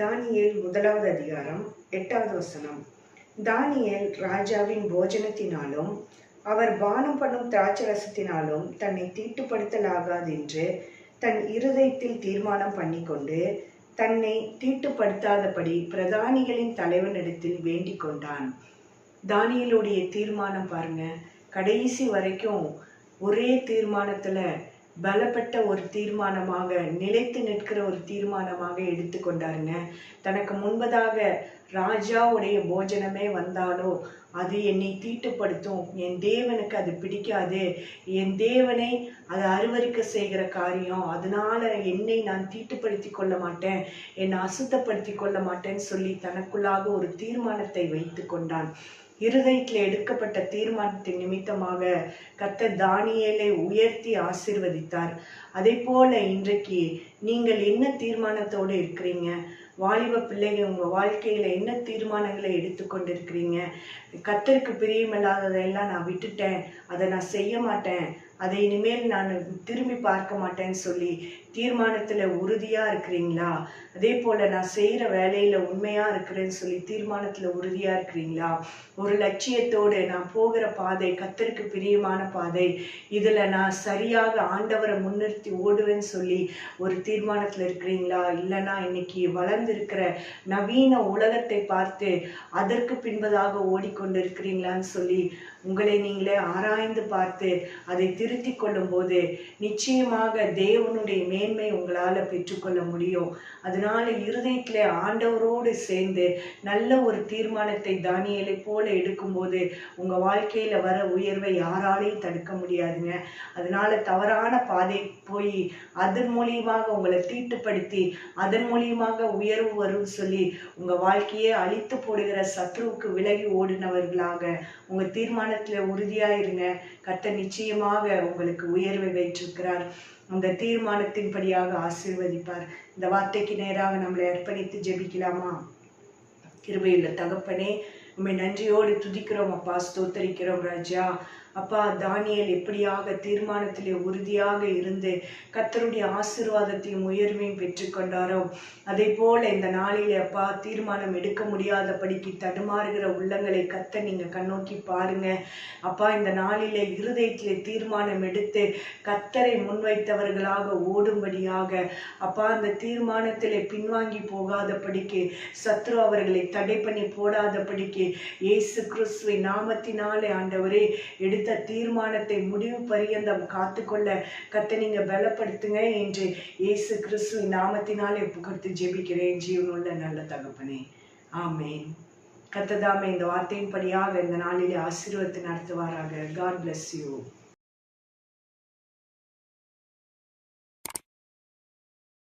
தானியேல் முதலாவது அதிகாரம் எட்டாவது வசனம். தானியேல் ராஜாவின் போஜனத்தினாலும் அவர் பானம் பண்ணும் திராட்சரசத்தினாலும் தன்னை தீட்டுப்படுத்தலாகாதென்று தன் இருதயத்தில் தீர்மானம் பண்ணிக்கொண்டு தன்னை தீட்டுப்படுத்தாதபடி பிரதானிகளின் தலைவனிடத்தில் வேண்டிக் கொண்டான். தானியலுடைய தீர்மானம் பாருங்க கடைசி வரைக்கும் ஒரே தீர்மானத்துல பலப்பட்ட ஒரு தீர்மானமாக நிலைத்து நிற்கிற ஒரு தீர்மானமாக எடுத்துக்கொண்டாருங்க தனக்கு முன்பதாக ராஜாவுடைய போஜனமே வந்தாலோ அது என்னை தீட்டுப்படுத்தும். என் தேவனுக்கு அது பிடிக்காது. என் தேவனை அது அருவருக்க செய்கிற காரியம். அதனால என்னை நான் தீட்டுப்படுத்தி கொள்ள மாட்டேன். என்னை அசுத்தப்படுத்தி கொள்ள மாட்டேன்னு சொல்லி தனக்குள்ளாக ஒரு தீர்மானத்தை வைத்து கொண்டான். இருதயத்தில் எடுக்கப்பட்ட தீர்மானத்தின் நிமித்தமாக கர்த்தர் தானியலை உயர்த்தி ஆசீர்வதித்தார். அதே போல இன்றைக்கு நீங்கள் என்ன தீர்மானத்தோடு இருக்கிறீங்க? வாலிப பிள்ளைங்க உங்க வாழ்க்கையில என்ன தீர்மானங்களை எடுத்துக்கொண்டு இருக்கிறீங்க கத்தருக்கு பிரியமில்லாததையெல்லாம் நான் விட்டுட்டேன். அதை நான் செய்ய மாட்டேன். அதை இனிமேல் நான் திரும்பி பார்க்க மாட்டேன்னு சொல்லி தீர்மானத்தில் உறுதியாக இருக்கிறீங்களா? அதே போல் நான் செய்கிற வேலையில் உண்மையாக இருக்கிறேன்னு சொல்லி தீர்மானத்தில் உறுதியாக இருக்கிறீங்களா? ஒரு லட்சியத்தோடு நான் போகிற பாதை கத்தருக்கு பிரியமான பாதை இதில் நான் சரியாக ஆண்டவரை முன்னிறுத்தி ஓடுவேன்னு சொல்லி ஒரு தீர்மானத்தில் இருக்கிறீங்களா? இல்லைனா இன்னைக்கு வளர்ந்துருக்கிற நவீன உலகத்தை பார்த்து அதற்கு பின்பதாக ஓடிக்கொண்டு இருக்கிறீங்களான்னு சொல்லி உங்களை நீங்களே ஆராய்ந்து பார்த்து அதை திருத்தி கொள்ளும் போது நிச்சயமாக தேவனுடைய மேன்மை உங்களால் பெற்றுக்கொள்ள முடியும். அதனால இருதயத்தில் ஆண்டவரோடு சேர்ந்து நல்ல ஒரு தீர்மானத்தை தானியலை போல எடுக்கும்போது உங்க வாழ்க்கையில வர உயர்வை யாராலையும் தடுக்க முடியாதுங்க. அதனால தவறான பாதை போய் அதன் மூலியமாக உங்களை தீட்டுப்படுத்தி அதன் மூலியமாக உயர்வு வரும் சொல்லி உங்க வாழ்க்கையே அழித்து போடுகிற சத்ருவுக்கு விலகி ஓடினவர்களாக உங்க தீர்மானத்துல உறுதியா இருங்க கர்த்தர் நிச்சயமாக உங்களுக்கு உயர்வை வைத்திருக்கிறார். அந்த தீர்மானத்தின்படியாக ஆசீர்வதிப்பார். இந்த வார்த்தைக்கு நேராக நம்மளை அர்ப்பணித்து ஜெபிக்கலாமா? கிருபையுள்ள தகப்பனே உண்மை நன்றியோடு துதிக்கிறோம் அப்பா ஸ்தோத்தரிக்கிறோம் ராஜா. அப்பா தானியல் எப்படியாக தீர்மானத்திலே உறுதியாக இருந்து கத்தருடைய ஆசீர்வாதத்தையும் உயர்வையும் பெற்றுக்கொண்டாரோ அதே போல இந்த நாளிலே அப்பா தீர்மானம் எடுக்க முடியாதபடிக்கு தடுமாறுகிற உள்ளங்களை கத்த நீங்க கண்ணோக்கி பாருங்க. அப்பா இந்த நாளிலே இருதயத்திலே தீர்மானம் எடுத்து கத்தரை முன்வைத்தவர்களாக ஓடும்படியாக அப்பா அந்த தீர்மானத்திலே பின்வாங்கி போகாதபடிக்கு சத்ரு அவர்களை தடை பண்ணி போடாதபடிக்கு இயேசு கிறிஸ்துவை நாமத்தினாலே ஆண்டவரே எடுத்த தீர்மானத்தை முடிவு பரியந்தம் காத்துக்கொள்ள கத்தை நீங்க பலப்படுத்துங்க என்று இயேசு கிறிஸ்து நாமத்தினாலே புகழ்த்து ஜெபிக்கிறேன். ஜீவனுள்ள நல்ல தகப்பனே. ஆமேன். கத்ததாமே இந்த வார்த்தையின் படியாக இந்த நாளிலே ஆசீர்வத்தை நடத்துவாராக. God bless you